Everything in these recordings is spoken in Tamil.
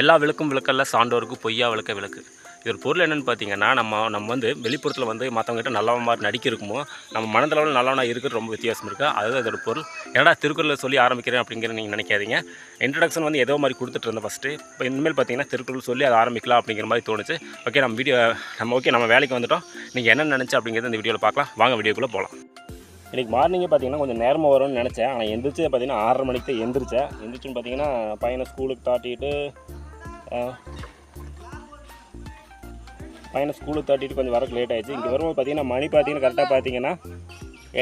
எல்லா விளக்கும் விளக்கல்ல சான்றோருக்கு பொய்யா விளக்க விளக்கு. இது ஒரு பொருள் என்னென்னு பார்த்தீங்கன்னா நம்ம நம்ம வந்து வெளிப்புறத்தில் வந்து மற்றவங்ககிட்ட நல்லவன் மாதிரி நடிக்கிருக்குமோ நம்ம மனதளவில் நல்லவனாக இருக்கிறது ரொம்ப வித்தியாசம் இருக்குது அதுதான் இதோட பொருள். ஏன்னா திருக்குறளை சொல்லி ஆரம்பிக்கிறேன் அப்படிங்கிற நீங்கள் நினைக்காதீங்க. இன்ட்ரடக்ஷன் வந்து ஏதோ மாதிரி கொடுத்துட்டு இருந்தேன் ஃபஸ்ட்டு இப்போ இனிமேல் பார்த்தீங்கன்னா திருக்குறள் சொல்லி அதை ஆரம்பிக்கலாம் அப்படிங்கிற மாதிரி தோணுச்சு. ஓகே நம்ம வீடியோ நம்ம ஓகே நம்ம வேலைக்கு வந்துட்டோம். நீங்கள் என்ன நினச்சி அப்படிங்கிறத இந்த வீடியோவில் பார்க்கலாம் வாங்க வீடியோக்குள்ளே போகலாம் இன்றைக்கி மார்னிங்கே பார்த்தீங்கன்னா கொஞ்சம் நேரமாக வரும்னு நினச்சேன். ஆனால் எந்திரிச்சு பார்த்தீங்கன்னா ஆறரை மணிக்கு தான் எந்திரிச்சேன். எந்திரிச்சுன்னு பார்த்தீங்கன்னா பையனை ஸ்கூலுக்கு தாட்டிட்டு பையனை ஸ்கூலுக்கு தட்டிட்டு கொஞ்சம் வரக்கு லேட் ஆயிடுச்சு. இங்கே வரும்போது பார்த்தீங்கன்னா மணி பார்த்தீங்கன்னா கரெக்டாக பார்த்தீங்கன்னா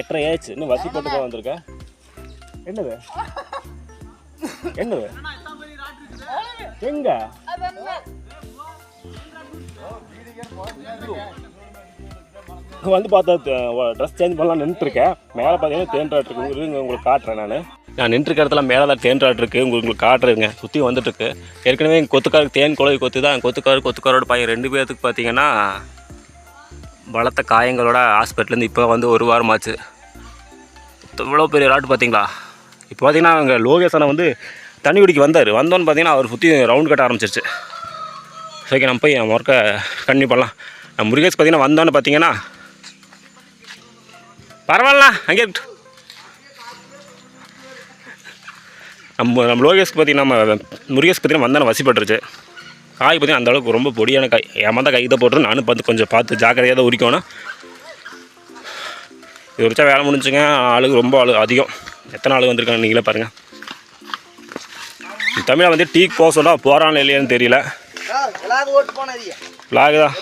எட்டரை ஆயிடுச்சு. இன்னும் வசி போட்டு தான் வந்திருக்கேன் என்னது? என்னது? எங்க? வந்து பார்த்தா ட்ரெஸ் சேஞ்ச் பண்ணலாம் நின்றுட்டுருக்கேன் மேலே பார்த்தீங்கன்னா தேன்றாட்டு இருக்கு. உங்களுக்கு காட்டுறேன் நான். நான் நின்றுருக்க இடத்துல மேலே தான் தேன்றாட் இருக்குது உங்களுக்கு உங்களுக்கு காட்டுறேங்க. சுற்றி வந்துட்டுருக்கு. ஏற்கனவே எங்கள் கொத்துக்காருக்கு தேன் குழவி கொத்து தான். கொத்துக்காரு கொத்துக்காரோட பையன் ரெண்டு பேர்த்துக்கு பார்த்தீங்கன்னா பலத்த காயங்களோட ஹாஸ்பிட்டலேருந்து இப்போ வந்து ஒரு வாரம் ஆச்சு இவ்வளோ பெரிய ராட்டு பார்த்தீங்களா இப்போ பார்த்தீங்கன்னா அங்கே லோகேசனை வந்து தண்ணி குடிக்க வந்தார். வந்தோன்னு பார்த்தீங்கன்னா அவர் சுற்றி ரவுண்ட் கட்ட ஆரம்பிச்சிருச்சு. ஓகே நம்ம போய் நம்ம ஒர்க்கை கண்டினியூ பண்ணலாம். நம்ம முருகேஷ் பார்த்தீங்கன்னா வந்தோன்னு பார்த்தீங்கன்னா பரவாயில்ல அங்கே நம்ம நம்ம லோகேஷ்க்கு பார்த்திங்கன்னா நம்ம முருகேஷ் பார்த்திங்கன்னா வந்தானே வசிப்பட்டுருச்சு. காய் பார்த்திங்கன்னா அந்தளவுக்கு ரொம்ப பொடியான காய். ஏமாந்த கை தான் போட்டு நானும் பார்த்து கொஞ்சம் பார்த்து ஜாக்கிரதையாக தான் உரிக்கணும். இது உரிச்சா வேலை முடிஞ்சுங்க. ஆளுக்கு ரொம்ப ஆளு அதிகம். எத்தனை ஆளு வந்திருக்காங்க நீங்களே பாருங்கள் தமிழை வந்து டீ போக சொன்னால் போகிறான்னு இல்லையான்னு தெரியல. எல்லாரும் தான்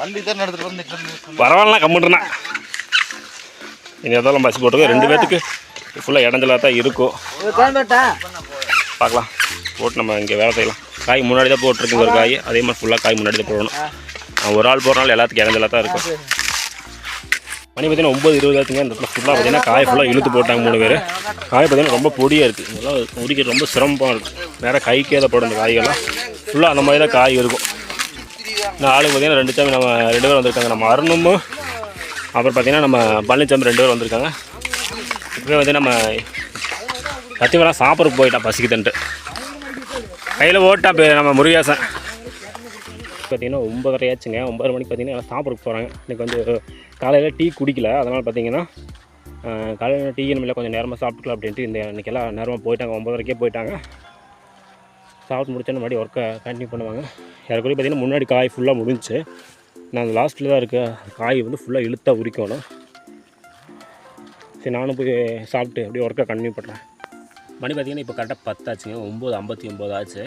வண்டி தான் பரவாயில்ல கம்முன்றா இனி எதாவது பஸ் போட்டுருக்கோம் ரெண்டு பேர்த்துக்கு ஃபுல்லாக இடஞ்சலாக தான் இருக்கும் பார்க்கலாம். போட்டு நம்ம இங்கே வேலை செய்யலாம். காய் முன்னாடி தான் போட்டிருக்குங்க ஒரு காய். அதே மாதிரி ஃபுல்லாக காய் முன்னாடி தான் போடணும். ஒரு ஆள் போடுறனால எல்லாத்துக்கும் இடஞ்சலாக தான் இருக்கும். மணி பார்த்தீங்கன்னா ஒம்பது இருபது ஆச்சுங்க. இந்த இடத்துல ஃபுல்லாக பார்த்தீங்கன்னா காய் ஃபுல்லாக இழுத்து போட்டாங்க மூணு பேர். காய் பார்த்தீங்கன்னா ரொம்ப பொடியாக இருக்குது இதெல்லாம் உரிக்க ரொம்ப சிரமமாக இருக்குது வேறு கைக்கே தான் போடும் இந்த காய்கள்லாம். ஃபுல்லாக அந்த மாதிரி தான் காய் இருக்கும். இந்த ஆளுக்கு பார்த்தீங்கன்னா ரெண்டு சாமி நம்ம ரெண்டு பேர் வந்திருக்காங்க. நம்ம அருணும் அப்புறம் பார்த்தீங்கன்னா நம்ம பழனிசாமி ரெண்டு பேர் வந்திருக்காங்க. இப்போ வந்து நம்ம சத்தியமெல்லாம் சாப்பிட்றதுக்கு போயிட்டான் பசிக்குதுன்ட்டு. கையில் ஓட்டான் இப்போ நம்ம முருகேசன். பார்த்தீங்கன்னா ஒம்பதரை ஆச்சுங்க ஒம்பது மணிக்கு பார்த்தீங்கன்னா எல்லாம் சாப்பிட்றதுக்கு போகிறாங்க இன்றைக்கி வந்து காலையில் டீ குடிக்கல. அதனால் பார்த்தீங்கன்னா காலையில் டீ நம்ம கொஞ்சம் நேரமாக சாப்பிட்டுக்கலாம் அப்படின்ட்டு இந்த இன்றைக்கெல்லாம் நேரமாக போயிட்டாங்க. ஒம்பதரைக்கே போயிட்டாங்க. சாப்பிட்டு முடிச்சோன்னு மறுபடியும் ஒர்க்கை கண்டினியூ பண்ணுவாங்க. யாருக்குள்ளே பார்த்திங்கன்னா முன்னாடி காய் ஃபுல்லாக முடிஞ்சுச்சு. நான் அந்த லாஸ்ட்டில் தான் இருக்க. காய் வந்து ஃபுல்லாக இழுத்தாக உரிக்கணும். சரி நானும் போய் சாப்பிட்டு அப்படியே ஒர்க்கை கண்டினியூ பண்ணுறேன் மணி பார்த்தீங்கன்னா இப்போ கரெக்டாக பத்தாச்சுங்க. ஒம்பது ஐம்பத்தி ஒம்பது ஆச்சு.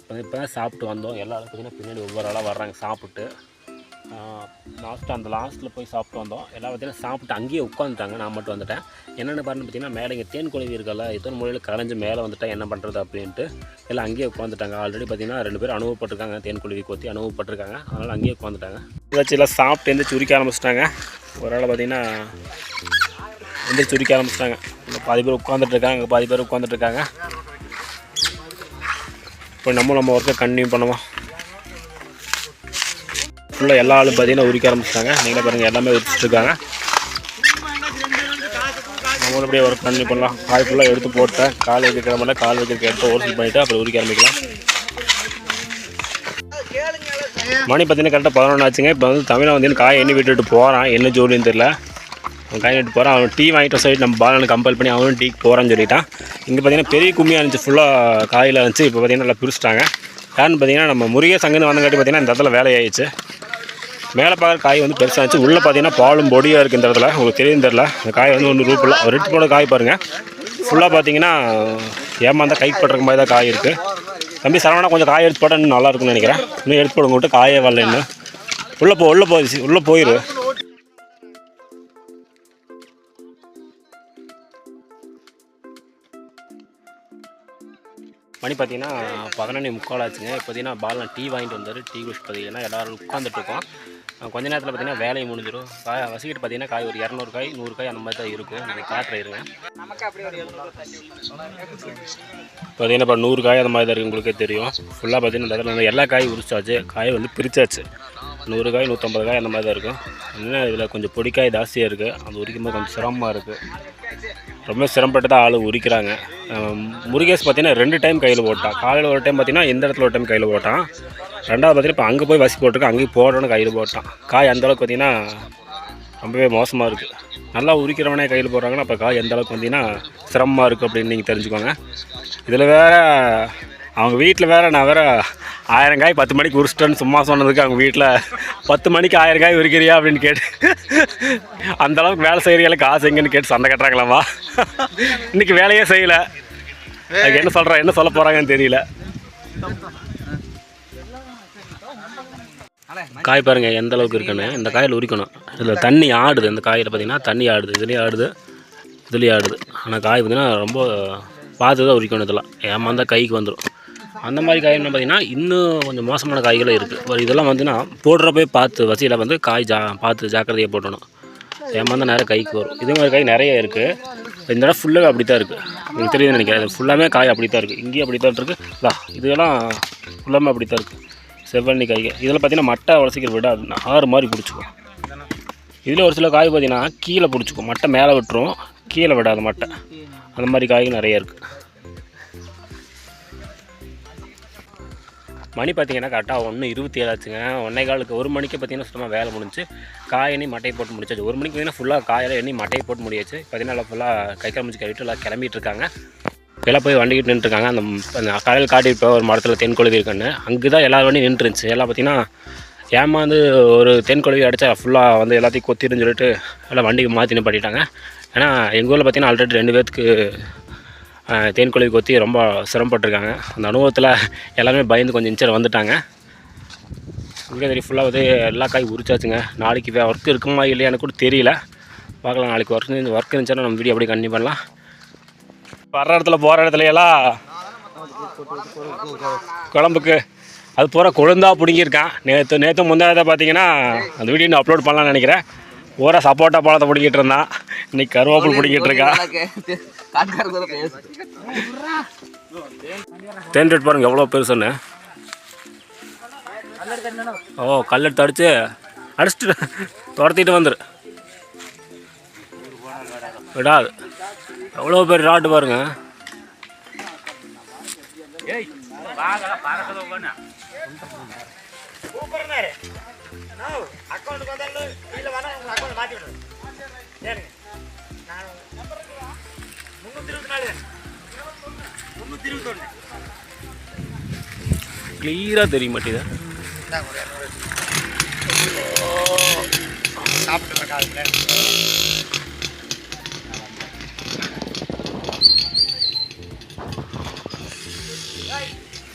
இப்போ இப்போ தான் சாப்பிட்டு வந்தோம். எல்லாரும் பார்த்தீங்கன்னா பின்னாடி ஒவ்வொரு ஆளாக வர்றாங்க சாப்பிட்டு. லாஸ்ட்டு அந்த லாஸ்ட்டில் போய் சாப்பிட்டு வந்தோம். எல்லாம் பார்த்தீங்கன்னா சாப்பிட்டு அங்கேயே உட்காந்துட்டாங்க நான் மட்டும் வந்துட்டேன். என்னென்ன பாருன்னு பார்த்தீங்கன்னா மேலே இங்கே தேன் குழவி இருக்கல இத்தனை மொழியில் கலைஞ்சு மேலே வந்துட்டா என்ன பண்ணுறது அப்படின்ட்டு எல்லாம் அங்கேயே உட்காந்துட்டாங்க ஆல்ரெடி பார்த்தீங்கன்னா ரெண்டு பேரும் அனுபவப்பட்டிருக்காங்க. தேன் குழவி கொத்தி அனுபவப்பட்டிருக்காங்க. அதனால் அங்கேயே உட்காந்துட்டாங்க ஏதாச்சும் எல்லாம் சாப்பிட்டு எழுந்திரிச்சு உரிக்க ஆரம்பிச்சிட்டாங்க. ஒரு ஆள் பார்த்தீங்கன்னா எந்திரிச்சு உரிக்க ஆரம்பிச்சிட்டாங்க. பாதி பேர் உட்காந்துட்ருக்காங்க அங்கே பாதி பேர் உட்காந்துட்ருக்காங்க இப்போ நம்ம நம்ம ஒர்க்கை கண்டினியூ பண்ணுவோம் ஃபுல்லாக எல்லா ஆளும் பார்த்தீங்கன்னா உரிக்க ஆரம்பிச்சிட்டாங்க. நீங்களே பாருங்கள் எல்லாமே உரிச்சிட்ருக்காங்க இருக்காங்க. அப்படியே ஒர்க் கண்டினியூ பண்ணலாம். காய் ஃபுல்லாக எடுத்து போட்டேன். கால் வைக்கிற மாதிரி கால் வைக்கிறதுக்கு எடுத்து ஓர்சல் பண்ணிவிட்டு அப்புறம் உரிக்க ஆரம்பிக்கலாம். மணி பார்த்தீங்கன்னா கரெக்டாக பதினொன்று ஆச்சுங்க. இப்போ வந்து தமிழை வந்து காய் எண்ணி விட்டுட்டு போகிறான் என்ன ஜோலின்னு தெரியல. அவன் காய் போகிறான் அவன் டீ வாங்கிட்டு சைடு நம்ம பாலனை கம்பல் பண்ணி அவனும் டீக்கு போகிறான்னு சொல்லிட்டான். இங்கே பார்த்தீங்கன்னா பெரிய கும்மியாக இருந்துச்சு. ஃபுல்லாக காயில் இருந்துச்சு. இப்போ பார்த்தீங்கன்னா நல்லா பிரிச்சிட்டாங்க. யாருன்னு பார்த்தீங்கன்னா நம்ம முருகே சங்கன்னு வந்தங்காட்டி பார்த்தீங்கன்னா இந்த இடத்துல வேலையாயிடுச்சு. மேலே பார்க்குற காய் வந்து பெருசாக இருந்துச்சு. உள்ளே பார்த்தீங்கன்னா பாலும் பொடியாக இருக்குது இந்த இடத்துல. உங்களுக்கு தெரியும் தெரில இந்த காய் வந்து ஒன்று ரூபில் ஒரு ரெட்டு போட காய் பாருங்கள் ஃபுல்லாக பார்த்தீங்கன்னா ஏமாந்தால் கைக்கு பட்டுற மாதிரி தான் காய் இருக்குது தம்பி சரவணா கொஞ்சம் காய் எடுத்து போட்டால் இன்னும் நல்லாயிருக்கும்னு நினைக்கிறேன். இன்னும் எடுத்து போடுங்க. விட்டு காயே வரல இன்னும். உள்ளே போ உள்ளே போச்சு உள்ளே போயிடு மணி பார்த்தீங்கன்னா பதினொன்று முக்கால் ஆச்சுங்க. இப்போ பார்த்தீங்கன்னா பாலன் டீ வாங்கிட்டு வந்தார். டீ குடிச்சு பார்த்தீங்கன்னா எல்லோரும் உட்காந்துட்டு இருக்கோம். அஹ் கொஞ்ச நேரத்தில் பார்த்தீங்கன்னா வேலையை முடிஞ்சிடும் காய் வசிக்கிட்டு பார்த்தீங்கன்னா காய் ஒரு இரநூறு காய் நூறு காய் அந்த மாதிரி தான் இருக்கும். நீங்கள் காட்டுற இருங்க. பார்த்தீங்கன்னா இப்போ நூறு காய் அந்த மாதிரி தான் இருக்குது உங்களுக்கே தெரியும். ஃபுல்லாக பார்த்தீங்கன்னா எல்லா காயும் உரிச்சாச்சு. காய் வந்து பிரிச்சாச்சு. நூறு காய் நூற்றம்பது காய் அந்த மாதிரி தான் இருக்கும். இன்னும் இதில் கொஞ்சம் பொடிக்காய் ஜாஸ்தியாக இருக்குது அது உரிக்கும் போது கொஞ்சம் சிரமமாக இருக்குது ரொம்ப சிரமப்பட்டு தான் ஆள் உரிக்கிறாங்க. முருகேஷ் பார்த்தீங்கன்னா ரெண்டு டைம் கையில் போட்டான் காலையில் ஒரு டைம் பார்த்தீங்கன்னா இந்த இடத்துல ஒரு டைம் கையில் போட்டான் ரெண்டாவது பார்த்தீங்கன்னா இப்போ அங்கே போய் வசி போட்டிருக்கேன் அங்கேயும் போடணும்னு கையில் போட்டான். காய் அந்த அளவுக்கு பார்த்தீங்கன்னா ரொம்பவே மோசமாக இருக்குது நல்லா உரிக்கிறவனே கையில் போடுறாங்கன்னா அப்போ காய் எந்தளவுக்கு பார்த்தீங்கன்னா சிரமமாக இருக்குது அப்படின்னு நீங்கள் தெரிஞ்சுக்கோங்க. இதில் வேற அவங்க வீட்டில் வேறு நான் வேறு ஆயிரம் காய் பத்து மணிக்கு உரிச்சிட்டேன்னு சும்மா சொன்னதுக்கு அவங்க வீட்டில் பத்து மணிக்கு ஆயிரம் காய் உரிக்கிறியா அப்படின்னு கேட்டு அந்த அளவுக்கு வேலை செய்கிறியால காசு எங்கன்னு கேட்டு சண்டை கட்டுறாங்களாம்மா. இன்னைக்கு வேலையே செய்யலை. அதுக்கு என்ன சொல்கிறேன் என்ன சொல்ல போகிறாங்கன்னு தெரியல. காய் பாருங்க எந்த அளவுக்கு இருக்குன்னு. இந்த காயில் உரிக்கணும். இதில் தண்ணி ஆடுது இந்த காயில் பார்த்தீங்கன்னா தண்ணி ஆடுது இதுலேயும் ஆடுது இதுலேயும் ஆடுது. ஆனால் காய் பார்த்தீங்கன்னா ரொம்ப பார்த்து தான் உரிக்கணும் இதெல்லாம். ஏமாந்தா கைக்கு வந்துடும் அந்த மாதிரி காய்லாம் பார்த்தீங்கன்னா இன்னும் கொஞ்சம் மோசமான காய்களும் இருக்குது இதெல்லாம் வந்துன்னா போடுறப்பே பார்த்து வசியில் வந்து காய் ஜா பார்த்து ஜாக்கிரதையாக போடணும் ஏமாந்தால் நிறைய கைக்கு வரும். இதே மாதிரி காய் நிறைய இருக்குது இந்த இடம் ஃபுல்லாக அப்படி தான் இருக்குது உங்களுக்கு தெரியுதுன்னு நினைக்கிறேன். ஃபுல்லாமே காய் அப்படி தான் இருக்குது இங்கேயும் அப்படி தான் இருக்குது இதெல்லாம் ஃபுல்லாமே அப்படி தான் இருக்குது செவ்வண்ணி காய்கள். இதில் பார்த்தீங்கன்னா மட்டை உடச்சிக்கிற விட அது ஆறு மாதிரி பிடிச்சிக்கும். இதில் ஒரு சில காய் பார்த்தீங்கன்னா கீழே பிடிச்சிக்கும். மட்டை மேலே விட்டுரும். கீழே விடாது மட்டை. அந்த மாதிரி காய்கள் நிறைய இருக்குது மணி பார்த்தீங்கன்னா கரெக்டாக ஒன்று இருபத்தி ஏழாச்சுங்க ஒன்றே காலுக்கு ஒரு மணிக்கு பார்த்தீங்கன்னா சுத்தமாக வேலை முடிஞ்சு காய் எண்ணி மட்டையை போட்டு முடிச்சாச்சு. ஒரு மணிக்கு பார்த்தீங்கன்னா ஃபுல்லாக காயில் எண்ணி மட்டையை போட்டு முடியாச்சு. பார்த்தீங்கன்னா எல்லாம் ஃபுல்லாக கை கால் முடிச்சு எல்லாம் கிளம்பிட்டு இருக்காங்க. எல்லாம் போய் வண்டிக்கிட்டு நின்றுருக்காங்க அந்த அந்த காலையில் காட்டிட்டு போய் ஒரு மரத்தில் தென்கொழுவி இருக்குன்னு. அங்கே தான் எல்லா வண்டியும் நின்றுருந்துச்சு எல்லாம் பார்த்தீங்கன்னா ஏமாந்து ஒரு தென்கொழுவி அடித்தா ஃபுல்லாக வந்து எல்லாத்தையும் கொத்திருன்னு சொல்லிட்டு எல்லாம் வண்டிக்கு மாற்றி நிப்பாட்டிட்டாங்க. ஏன்னா எங்கள் ஊரில் பார்த்தீங்கன்னா ஆல்ரெடி ரெண்டு பேர்த்துக்கு தேன் கொழுவி கொத்தி ரொம்ப சிரமப்பட்டிருக்காங்க. அந்த அனுபவத்தில் எல்லாமே பயந்து கொஞ்சம் இன்ச்சர் வந்துட்டாங்க. இங்கே தெரியும் ஃபுல்லாக வந்து எல்லா காய் உரிச்சாச்சுங்க. நாளைக்கு ஒர்க் இருக்குமா இல்லையான்னு கூட தெரியல. பார்க்கலாம் நாளைக்கு ஒர்க் ஒர்க் இருந்துச்சுன்னா நம்ம வீடியோ அப்படியே கண்டினியூ பண்ணலாம். வர்ற இடத்துல போகிற இடத்துல எல்லாம் குழம்புக்கு அது பூரா கொழுந்தா பிடுங்கியிருக்கான். நேற்று நேற்று முந்தாயத்தை பார்த்தீங்கன்னா அந்த வீடியோ நான் அப்லோட் பண்ணலாம்னு நினைக்கிறேன். பூரா சப்போட்டா பழத்தை பிடிக்கிட்டு இருந்தான். இன்னைக்கு கருவேப்பில் பிடிக்கிட்டு பேசு. தேன் ரேட் பாருங்க எவ்வளோ பெருசுன்னு. ஓ கல்லெடுத்து அடிச்சு அடிச்சுட்டு துரத்திட்டு வந்துரு. விடாது. எவ்வளோ பெரிய ராட்டு பாருங்க. கிளியராக தெரிய மாட்டேங்குது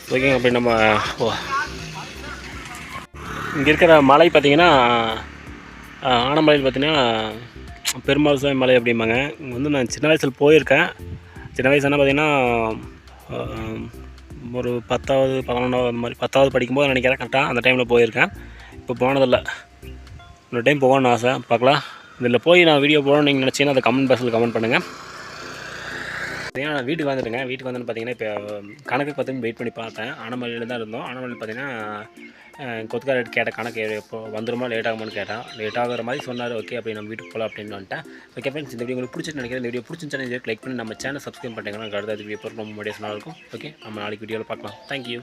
ஓகேங்க அப்படி நம்ம ஓ. இங்கே இருக்கிற மலை பார்த்தீங்கன்னா ஆனமலையில் பார்த்தீங்கன்னா பெருமாள் சுவாமி மலை அப்படிம்பாங்க. இங்கே வந்து நான் சின்ன வயசில் போயிருக்கேன். சின்ன வயசுனா பார்த்தீங்கன்னா ஒரு பத்தாவது பதினொன்றாவது அந்த மாதிரி பத்தாவது படிக்கும்போது நினைக்கிறேன் கரெக்டாக அந்த டைமில் போயிருக்கேன். இப்போ போனதில்லை. இன்னொரு டைம் போகணும்னு ஆசை. பார்க்கலாம். இதில் போய் நான் வீடியோ போடணும்னு நீங்கள் நினச்சிங்கன்னா அதை கமெண்ட் பாக்ஸில் கமெண்ட் பண்ணுங்கள் பார்த்தீங்கன்னா நான் வீட்டுக்கு வந்துட்டுங்க வீட்டுக்கு வந்து பார்த்தீங்கன்னா இப்போ கணக்கு பார்த்து வெயிட் பண்ணி பார்த்தேன் ஆனமலையில் தான் இருந்தோம் ஆனமலையில் பார்த்தீங்கன்னா கொத்துக்காரர் கேட்ட கணக்கு எப்போ வந்துருமா லேட் ஆகுமான்னு கேட்டான் லேட் ஆகிற மாதிரி சொன்னார் ஓகே அப்படி நம்ம வீட்டுக்கு போகலாம் அப்படின்னு வந்துட்டேன் ஓகே ஃப்ரெண்ட்ஸ் இந்த வீடியோ உங்களுக்கு பிடிச்சிட்டு நினைக்கிறேன் இந்த வீடியோ பிடிச்சிருந்துச்சுன்னா லைக் பண்ணி நம்ம சேனல் சப்ஸ்கிரைப் பண்ணிட்டீங்கன்னா அடுத்த வீடியோ ரொம்ப வீடியோஸ் நல்லா இருக்கும் ஓகே நம்ம நாளைக்கு வீடியோவில் பார்க்கலாம் தேங்க்யூ